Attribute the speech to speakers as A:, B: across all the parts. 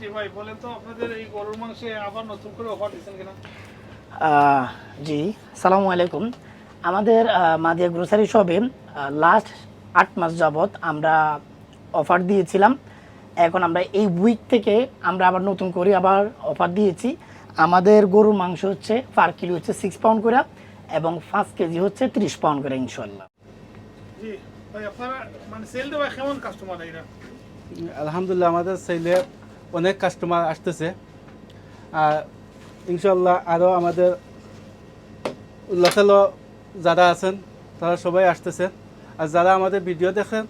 A: জি ভাই বলেন তো আপনাদের এই গরুর মাংসে আবার নতুন করে অফার দিচ্ছেন কিনা?
B: জি সালামু আলাইকুম। আমাদের মাদিয়া গ্রোসারি শপে লাস্ট আট মাস যাবৎ আমরা অফার দিয়েছিলাম। এখন আমরা এই উইক থেকে আমরা আবার নতুন করে আবার অফার দিয়েছি। আমাদের গরুর মাংস হচ্ছে পার কিলো হচ্ছে সিক্স পাউন্ড করে এবং পাঁচ কেজি হচ্ছে ত্রিশ পাউন্ড করে ইনশাল্লাহ
A: জি ভাই আপনারা মানে সেল
C: আলহামদুলিল্লাহ আমাদের সাইলে অনেক কাস্টমার আসতেছে। আর ইনশাল্লাহ আরও আমাদের লোকাল যারা আছেন তারা সবাই আসতেছে। আর যারা আমাদের ভিডিও দেখেন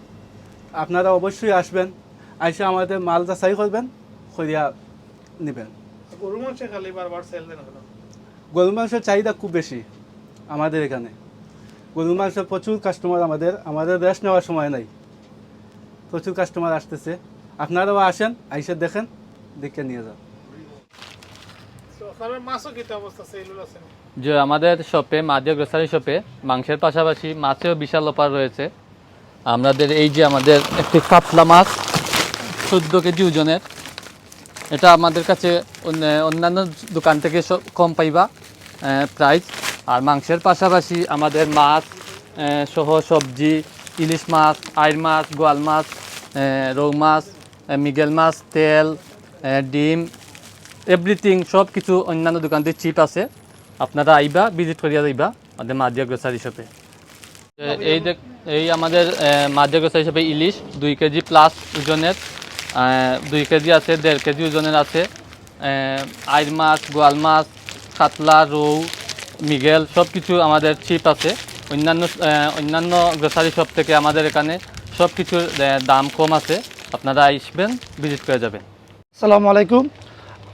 C: আপনারা অবশ্যই আসবেন। আইসে আমাদের মাল যাচাই করবেন করিয়া নেবেন।
A: গরুর
C: মাংসের চাহিদা খুব বেশি আমাদের এখানে। গরুর মাংসের প্রচুর কাস্টমার আমাদের আমাদের রেস্ট নেওয়ার সময় নাই। প্রচুর কাস্টমার আসতেছে। আপনারাও আসেন আইসে দেখেন দেখে নিয়ে যান।
D: যে আমাদের শপে মাদিয়া গ্রোসারি শপে মাংসের পাশাপাশি মাছেও বিশাল অফার রয়েছে। আমাদের এই যে আমাদের একটি কাতলা মাছ চোদ্দ কেজি ওজনের। এটা আমাদের কাছে অন্য- অন্যান্য দোকান থেকে সব কম পাইবা প্রাইস আর মাংসের পাশাপাশি আমাদের মাছ সহ সবজি ইলিশ মাছ আইর মাছ গোয়াল মাছ রৌ মাছ মিগেল মাছ, তেল ডিম, এভরিথিং সব কিছু অন্যান্য দোকান থেকে চিপ আছে। আপনারা আইবা ভিজিট করিয়া যাইবা, আমাদের মাদিয়া গ্রোসারি শপে এই এই আমাদের মাদিয়া গ্রোসারি শপে ইলিশ, দুই কেজি প্লাস ওজনের দুই কেজি আছে, দেড় কেজি ওজনের আছে। আইর মাছ, গোয়াল মাছ, কাতলা, রৌ, মিগেল সব কিছু আমাদের চিপ আছে। অন্যান্য অন্যান্য গ্রোসারি শপ থেকে আমাদের এখানে সব কিছুর দাম কম আছে। আপনারা আসবেন ভিজিট করে যাবেন।
E: আসসালামু আলাইকুম।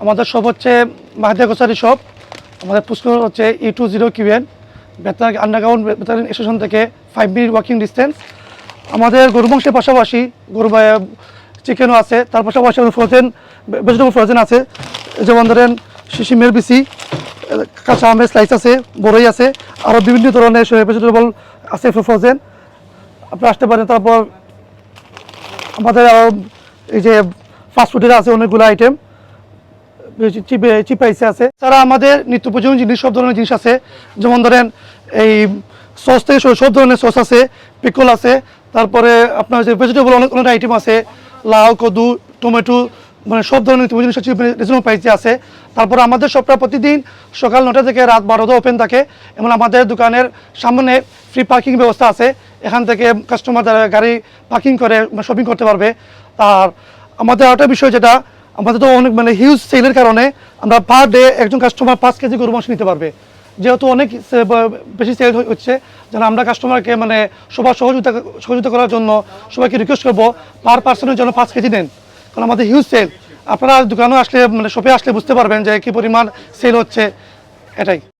E: আমাদের শপ হচ্ছে মাহাদিয়া গোসারি শপ আমাদের পুষ্কর হচ্ছে E two zero Q N বেতার আন্ডারগ্রাউন্ড বেতার স্টেশন থেকে ফাইভ মিনিট ওয়াকিং ডিস্টেন্স আমাদের গরু মাংসের পাশাপাশি গরু চিকেনও আছে। তার পাশাপাশি আমাদের ফ্রোজেন ভেজিটেবল ফ্রোজেন আছে। যেমন ধরেন শিশিমের বিসি কাঁচা আমের স্লাইস আছে, বড়ই আছে। আরও বিভিন্ন ধরনের ভেজিটেবল আছে ফ্রোজেন আপনি আসতে পারেন, তারপর আমাদের এই যে ফাস্টফুডের আছে অনেকগুলো আইটেম চিপে চিপাইসে আছে। তারা আমাদের নিত্য প্রয়োজনীয় জিনিস, সব ধরনের জিনিস আছে। যেমন ধরেন এই সস থেকে সব ধরনের সস আছে পিকল আছে, তারপরে আপনার যে ভেজিটেবল অনেক অনেক আইটেম আছে, লাউ, কদু টমেটো মানে সব ধরনের নিত্য সব রিজনেবল প্রাইসে আছে। তারপর আমাদের সবটা প্রতিদিন সকাল নটা থেকে রাত বারোটা ওপেন থাকে। এবং আমাদের দোকানের সামনে ফ্রি পার্কিং ব্যবস্থা আছে। এখান থেকে কাস্টমার গাড়ি পার্কিং করে শপিং করতে পারবে। আর আমাদের আরেকটা বিষয় যেটা, আমাদের তো অনেক মানে হিউজ সেলের কারণে আমরা পার ডে একজন কাস্টমার পাঁচ কেজি গরু মাংস নিতে পারবে। যেহেতু অনেক বেশি সেল হচ্ছে, যেন আমরা কাস্টমারকে মানে সবার সহযোগিতা সহযোগিতা করার জন্য সবাইকে রিকোয়েস্ট করব পার পার্সনের জন্য পাঁচ কেজি নেন। কারণ আমাদের হিউজ সেল আপনারা দোকানে আসলে মানে শপে আসলে বুঝতে পারবেন যে কী পরিমাণ সেল হচ্ছে। এটাই।